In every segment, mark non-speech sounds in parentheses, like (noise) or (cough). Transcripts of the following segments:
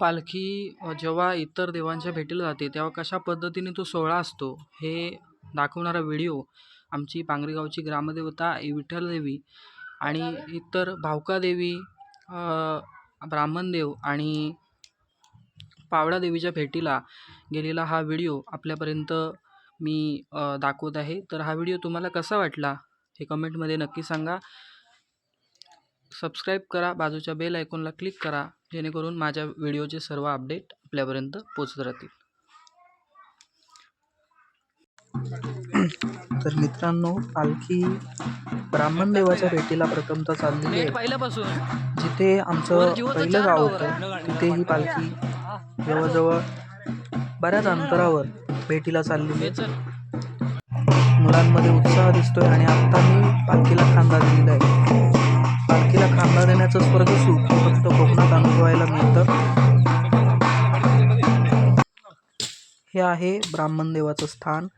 पालखी जेव्हा इतर देवांच्या भेटीला जाते तेव्हा कशा पद्धतीने तो सोहळा असतो हे दाखवणारा व्हिडिओ आमची पांगरीगावची ग्रामदेवता विठ्ठलदेवी आणि इतर भावकादेवी ब्राह्मणदेव आणि पावडादेवीच्या भेटीला गेलेला हा व्हिडिओ आपल्यापर्यंत मी दाखवत आहे. तर हा व्हिडिओ तुम्हाला कसा वाटला हे कमेंटमध्ये नक्की सांगा. सबस्क्राईब करा बाजूच्या बेल आयकॉनला क्लिक करा. जेणेकरून माझ्या व्हिडिओचे सर्व अपडेट आपल्यापर्यंत पोचत राहतील. तर मित्रांनो पालखी ब्राह्मण देवाच्या भेटीला प्रथमतः चाललेली आहे. पहिल्यापासून. जिथे आमचं पहिलं गाव होतं तिथे ही पालखी जवळजवळ बऱ्याच अंतरावर भेटीला चाललेली आहे. मुलांमध्ये उत्साह दिसतोय आणि आता मी पालखीला खांदा दिलेला आहे. पालखीला खांदा देण्याचं स्वर्ग सुख फक्त कोकणात अनुभवायला मिळतं. हे आहे ब्राह्मण देवाचं स्थान.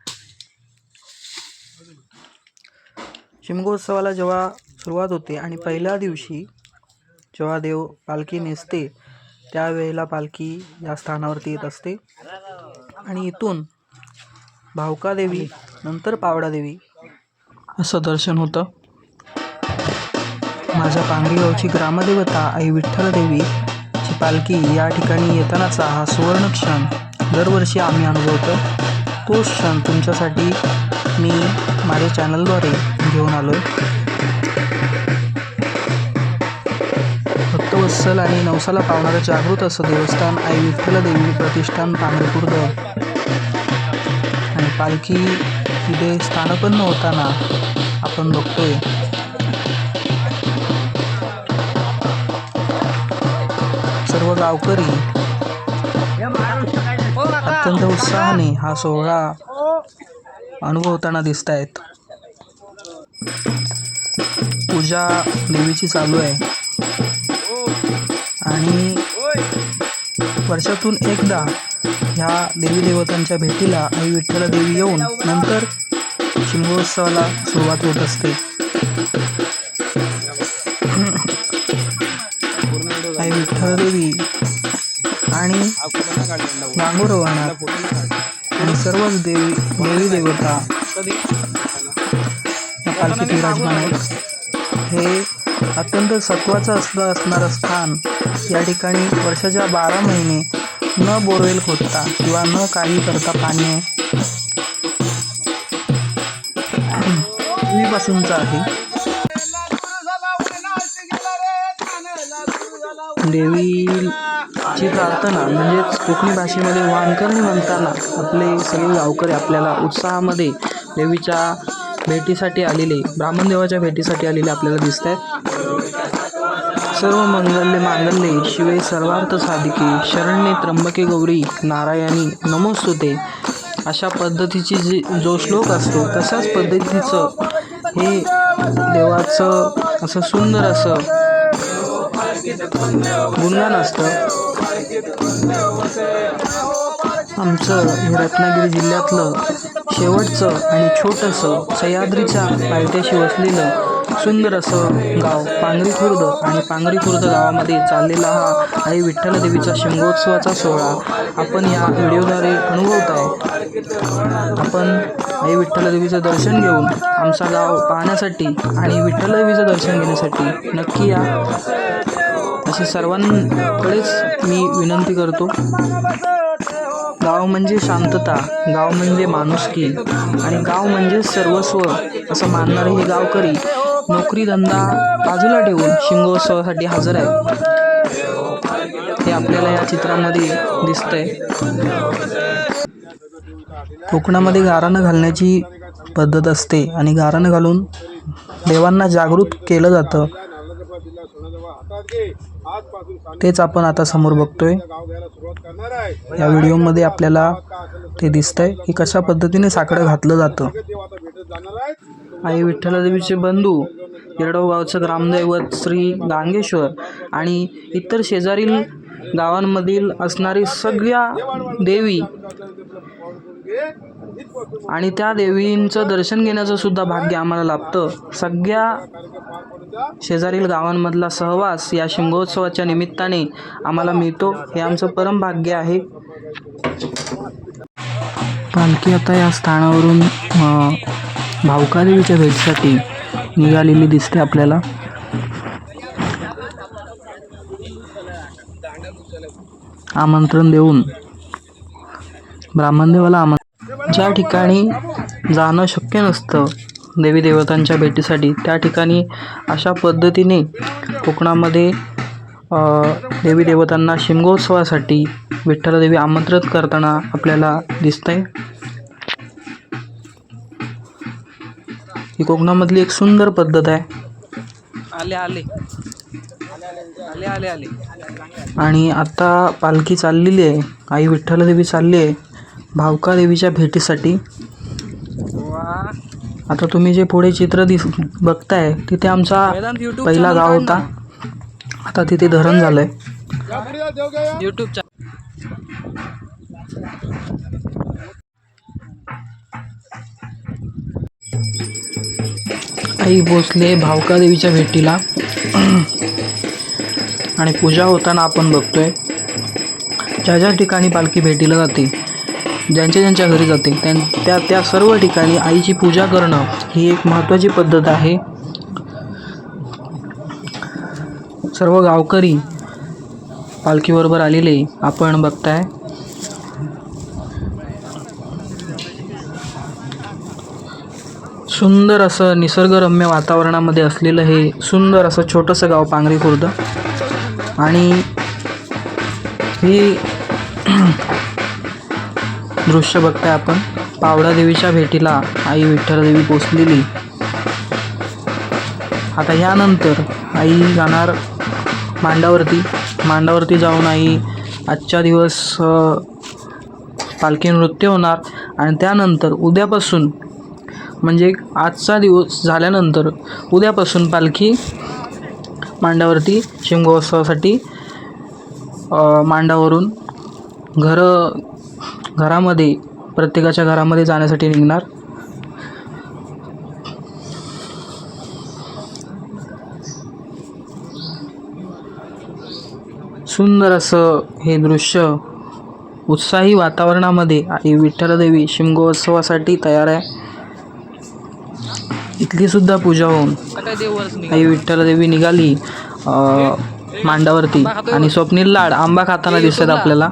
शिमगोत्सवाला जेव्हा सुरुवात होते आणि पहिल्या दिवशी जेव्हा देव पालखी नेसते त्यावेळेला पालखी या स्थानावरती येत असते. आणि इथून भावका देवी नंतर पावडादेवी असं दर्शन होतं. माझ्या पांगरीगावची ग्रामदेवता आई विठ्ठलदेवी ची पालखी या ठिकाणी येतानाचा हा सुवर्ण क्षण दरवर्षी आम्ही अनुभवतो. तो क्षण तुमच्यासाठी मी माझ्या चॅनलद्वारे घेऊन आलो भक्तवत्सल आणि नवसाला पावणारं जागृत असं देवस्थान आई विठ्ठलदेवी प्रतिष्ठान पांढरपूर आणि पालखी तिथे स्थानपन्न होताना आपण बघतोय. गावकरी. अत्यंत उत्साहाने हा सोहळा अनुभवताना दिसत आहेत पूजा देवीची चालू आहे. आणि वर्षातून एकदा ह्या देवी देवतांच्या भेटीला आई विठ्ठला देवी येऊन नंतर शिमगोत्सवाला सुरुवात होत असते. आई विठ्ठलदेवी आणि गांगोरवानात आणि सर्वच देवी देवी देवता. या पालखीत विराजमान आहेत हे अत्यंत सत्वाचं असलं असणारं स्थान या ठिकाणी वर्षाच्या बारा महिने न बोरवेल खोदता किंवा न काही करता पाणी (clears throat) पूर्वीपासूनचं आहे. देवीची प्रार्थना म्हणजेच कोकणी भाषेमध्ये वानकरणी म्हणताना आपले सगळे गावकरी आपल्याला उत्साहामध्ये देवीच्या भेटीसाठी आलेले ब्राह्मण देवाच्या भेटीसाठी आलेले आपल्याला दिसत आहेत सर्व मंगल्य मांगल्ये शिवे सर्वार्थ साधिके शरण्ये त्र्यंबके गौरी नारायणी नमोस्तुते. अशा पद्धतीची जी जो श्लोक असतो तशाच पद्धतीचं हे देवाचं असं सुंदर असं गुणगान असतं. आमचं हे रत्नागिरी जिल्ह्यातलं शेवटचं आणि छोटंसं सह्याद्रीच्या पायथ्याशी वसलेलं सुंदर असं गाव पांगरी खुर्द आणि पांगरी खुर्द गावामध्ये चाललेला हा आई विठ्ठल देवीचा शिमगोत्सवाचा सोहळा आपण या व्हिडिओद्वारे अनुभवत आहे आपण आई विठ्ठल देवीचं दर्शन घेऊन आमचा गाव पाहण्यासाठी आणि विठ्ठल देवीचं दर्शन घेण्यासाठी नक्की या असे सर्वांकडेच मी विनंती करतो. गाव म्हणजे शांतता गाव म्हणजे माणुसकी आणि गाव म्हणजे सर्वस्व असं मानणारे हे गावकरी नोकरी धंदा बाजूला ठेवून शिंगोत्सवासाठी हजर आहेत. हे आपल्याला या चित्रामध्ये दिसतंय. कोकणामध्ये गाराणं घालण्याची पद्धत असते आणि गाराणं घालून देवांना जागृत केलं जातं. तेच आपण आता समोर बघतोय. या व्हिडिओमध्ये आपल्याला ते दिसतंय की कशा पद्धतीने साकडं घातलं जातं. आई विठ्ठलदेवीचे बंधू येरडव गावचं ग्रामदैवत श्री गांगेश्वर आणि इतर शेजारील गावांमधील असणारी सगळ्या देवी आणि त्या देवींचं दर्शन घेण्याचं सुद्धा भाग्य आम्हाला लाभतं. सगळ्या शेजारील गावांमधला सहवास या शिमगोत्सवाच्या निमित्ताने आम्हाला मिळतो. हे आमचं परम भाग्य आहे. पालखी आता या स्थानावरून भावकादेवीच्या भेटीसाठी निघालेली दिसते आपल्याला. आमंत्रण देऊन ब्राह्मणदेवाला आमंत्रण ज्या ठिकाणी जाणं शक्य नसतं देवी देवतांच्या भेटीसाठी त्या ठिकाणी अशा पद्धतीने कोकणामध्ये देवी देवतांना शिमगोत्सवासाठी विठ्ठलदेवी आमंत्रित करताना आपल्याला दिसतंय. ही कोकणामधली एक सुंदर पद्धत आहे. आले आले. आले आले आले. आणि आता पालखी चाललेली आहे. आई विठ्ठलदेवी चालली आहे. भावका देवीच्या भेटीसाठी. आता तुम्ही जे पुढे चित्र दिस बघताय तिथे आमचा पहिला गाव होता. आता तिथे धरण झालंय. यूट्यूब आई भोसले भावका देवीच्या भेटीला. आणि पूजा होताना आपण बघतोय. ज्या ज्या ठिकाणी पालखी भेटीला जाते ज्यांच्या ज्यांच्या घरी जाते त्यां त्या त्या सर्व ठिकाणी आईची पूजा करणं ही एक महत्त्वाची पद्धत आहे. सर्व गावकरी पालखीबरोबर आलेले आपण बघताय. सुंदर असं निसर्गरम्य वातावरणामध्ये असलेलं हे सुंदर असं छोटंसं गाव पांगरी खुर्द. आणि ही दृश्य बघताय आपण. पावडा देवीच्या भेटीला आई विठ्ठलदेवी पोचलेली. आता यानंतर आई जाणार मांडावरती. मांडावरती जाऊन आई आजच्या दिवस पालखी नृत्य होणार. आणि त्यानंतर उद्यापासून म्हणजे आजचा दिवस झाल्यानंतर उद्यापासून पालखी मांडावरती शिमगोत्सवासाठी मांडावरून घरं घरामध्ये प्रत्येकाच्या घरामध्ये जाण्यासाठी निघणार. सुंदर असं हे दृश्य उत्साही वातावरणामध्ये आई विठ्ठलदेवी शिमगोत्सवासाठी तयार आहे. इथली सुद्धा पूजा होऊन आई विठ्ठलदेवी निघाली मांडावरती. आणि स्वप्नील लाड आंबा खाताना दिसत आपल्याला.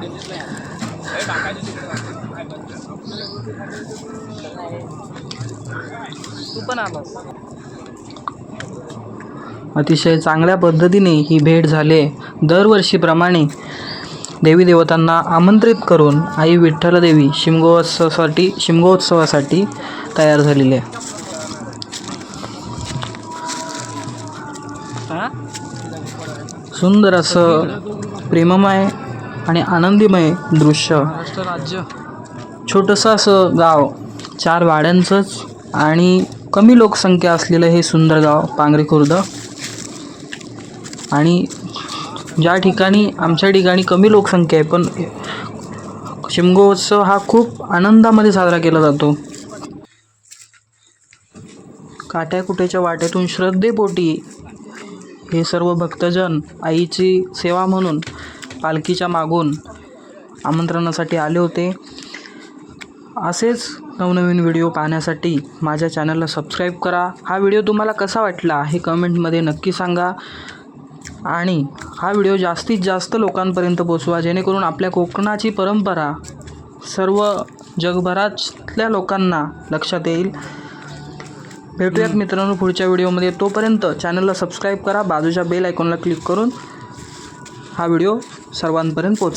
तू पण आलास. अतिशय चांगल्या पद्धतीने ही भेट झाली. दरवर्षीप्रमाणे देवी देवतांना आमंत्रित करून आई विठ्ठलदेवी शिमगोत्सवासाठी शिमगोत्सवासाठी तयार झालेली आहे. सुंदर असं प्रेममय आणि आनंदीमय दृश्य. महाराष्ट्र राज्य छोटंसं असं गाव चार वाड्यांचंच आणि कमी लोकसंख्या असलेलं हे सुंदर गाव पांगरी खुर्द. आणि ज्या ठिकाणी आमच्या ठिकाणी कमी लोकसंख्या आहे पण शिमगोत्सव हा खूप आनंदामध्ये साजरा केला जातो. काट्याकुट्याच्या वाटेतून श्रद्धेपोटी हे सर्व भक्तजन आईची सेवा म्हणून पालखीच्या मागून आमंत्रणासाठी आले होते. असेच नवनवीन व्हिडिओ पाहण्यासाठी माझ्या चॅनलला सबस्क्राईब करा. हा व्हिडिओ तुम्हाला कसा वाटला हे कमेंटमध्ये नक्की सांगा. आणि हा व्हिडिओ जास्तीत जास्त लोकांपर्यंत पोचवा जेणेकरून आपल्या कोकणाची परंपरा सर्व जगभरातल्या लोकांना लक्षात येईल. भेटूयात मित्रांनो पुढच्या व्हिडिओमध्ये. तोपर्यंत चॅनलला सबस्क्राईब करा बाजूच्या बेल आयकॉनला क्लिक करून हा व्हिडिओ सर्वांपर्यंत पोच